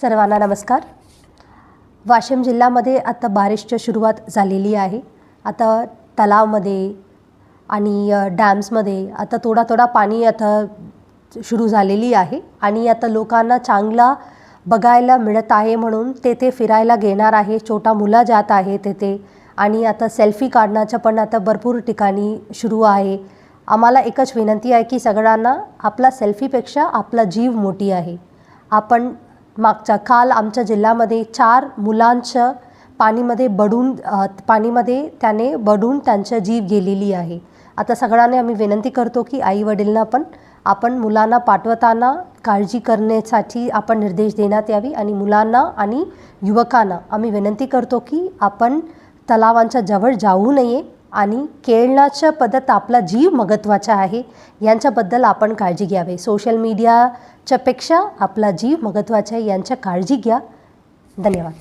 सर्वांना नमस्कार. वाशिम जिल्ह्यामध्ये आता बारिशची सुरुवात झालेली आहे. आता तलावमध्ये आणि डॅम्समध्ये आता थोडा थोडा पाणी आता सुरू झालेली आहे आणि आता लोकांना चांगला बघायला मिळत आहे म्हणून तेथे फिरायला घेणार आहे. छोटा मुलं जात आहे तेथे आणि आता सेल्फी काढण्याचं पण आता भरपूर ठिकाणी सुरू आहे. आम्हाला एकच विनंती आहे की सगळ्यांना आपला सेल्फीपेक्षा आपला जीव मोठी आहे. आपण मागच्या काल आमच्या जिल्ह्यामध्ये चार मुलांचं पाणीमध्ये बडून पाणीमध्ये त्याने बडून त्यांच्या जीव गेलेली आहे. आता सगळ्यांनी आम्ही विनंती करतो की आई वडीलना पण आपण मुलांना पाठवताना काळजी करण्यासाठी आपण निर्देश देण्यात यावी आणि मुलांना आणि युवकांना आम्ही विनंती करतो की आपण तलावांच्या जवळ जाऊ नये. आणि केळणाच्या पद्धत आपला जीव महत्त्वाचा आहे यांच्याबद्दल आपण काळजी घ्यावे. सोशल मीडियाच्या पेक्षा आपला जीव महत्त्वाचा आहे यांच्या काळजी घ्या. धन्यवाद.